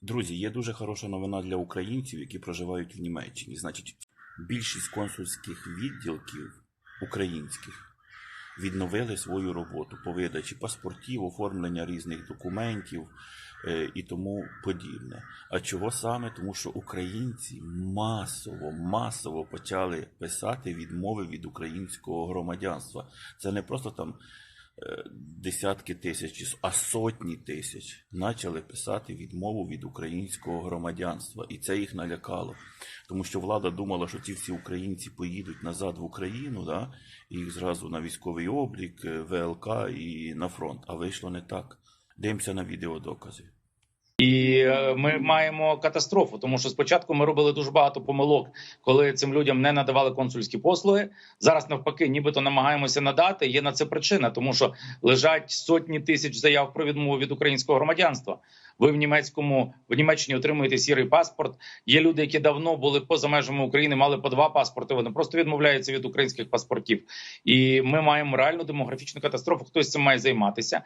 Друзі, є дуже хороша новина для українців, які проживають в Німеччині. Значить, більшість консульських відділків українських відновили свою роботу по видачі паспортів, оформлення різних документів е, і тому подібне. А чого саме? Тому що українці масово, масово почали писати відмови від українського громадянства. Це не просто там десятки тисяч, а сотні тисяч почали писати відмову від українського громадянства, і це їх налякало. Тому що влада думала, що ці всі українці поїдуть назад в Україну, да? і їх зразу на військовий облік, е, ВЛК і на фронт. А вийшло не так. Дивимося на відеодокази. І е, ми маємо катастрофу, тому що спочатку ми робили дуже багато помилок, коли цим людям не надавали консульські послуги. Зараз навпаки, нібито намагаємося надати. Є на це причина, тому що лежать сотні тисяч заяв про відмову від українського громадянства. Ви в німецькому в Німеччині отримуєте сірий паспорт. Є люди, які давно були поза межами України, мали по два паспорти. Вони просто відмовляються від українських паспортів. І ми маємо реальну демографічну катастрофу. Хтось цим має займатися.